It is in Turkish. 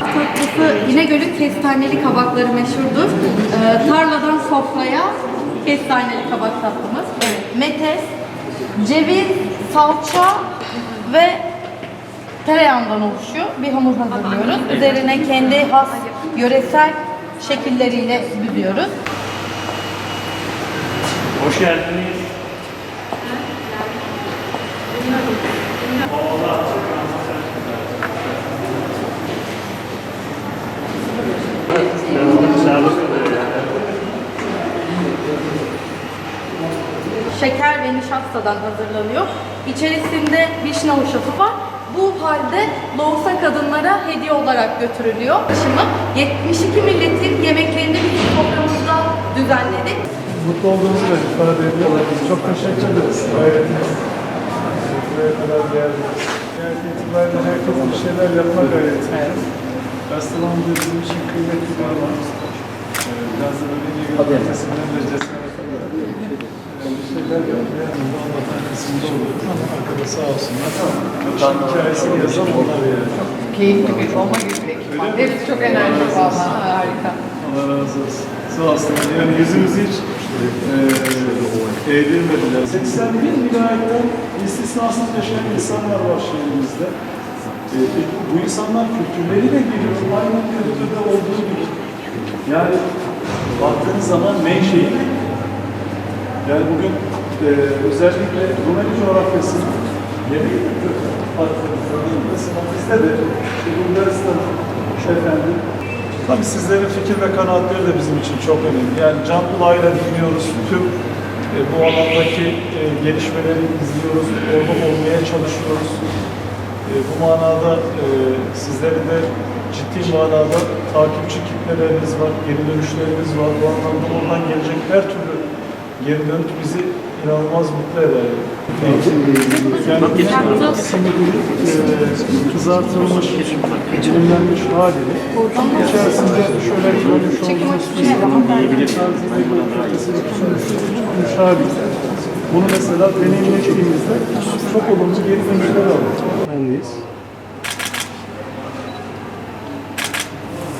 Tatlısı İnegöl'ün kestaneli kabakları meşhurdur. Ee, tarladan sofraya kestaneli kabak tatlımız. Evet. Metes, ceviz, salça ve tereyağından oluşuyor. Bir hamur hazırlıyoruz. Üzerine kendi has yöresel şekilleriyle büzüyoruz. Hoş geldiniz. Sağ olun. Nişastadan hazırlanıyor. İçerisinde vişne hoşafı var. Bu halde loğusa kadınlara hediye olarak götürülüyor. Şimdi 72 milletin yemeklerini biz soframızda düzenledik. Mutlu olduğunuzu da ifade ediyorlar. Çok teşekkür ederiz. Gayretiniz. Buraya kadar geldiniz. Gayet itibariyle herkes bir şeyler yapma gayreti. Hastalandığı bizim için kıymetli bir alan. Ee, Biraz da böyle iyi görüntüsünden de cesaret alarak ee, bir şeyler yapmaya burada oluyoruz ama arkada sağ olsunlar. İşin hikayesini yazan onlar yani. Keyifli bir olma gibi bir ekip var. Hepsi çok enerjik valla. Harika. Allah razı olsun. Sağ olsunlar. Yani yüzümüzü hiç e, eğdirmediler. 80 bin vilayetten istisnasız yaşayan insanlar var şehrimizde. E, e, bu insanlar kültürleriyle geliyor. Aynı kültürde olduğu gibi. Yani baktığınız zaman menşei yani bugün e, özellikle Rumeli coğrafyası yeni mesela bizde de işte Bulgaristan efendim Tabii sizlerin fikir ve kanaatleri de bizim için çok önemli. Yani can kulağıyla dinliyoruz. Tüm e, bu alandaki e, gelişmeleri izliyoruz. Orada olmaya çalışıyoruz. E, bu manada e, sizlerin de ciddi manada takipçi kitleleriniz var, geri dönüşleriniz var. Bu anlamda oradan gelecek her türlü geri dönüş bizi inanılmaz mutlu eder. Yani simidin e, kızartılmış, dilimlenmiş halini içerisinde şöyle görmüş olduğunuz hali. Bunu mesela deneyimlediğimizde çok olumlu geri dönüşler aldık.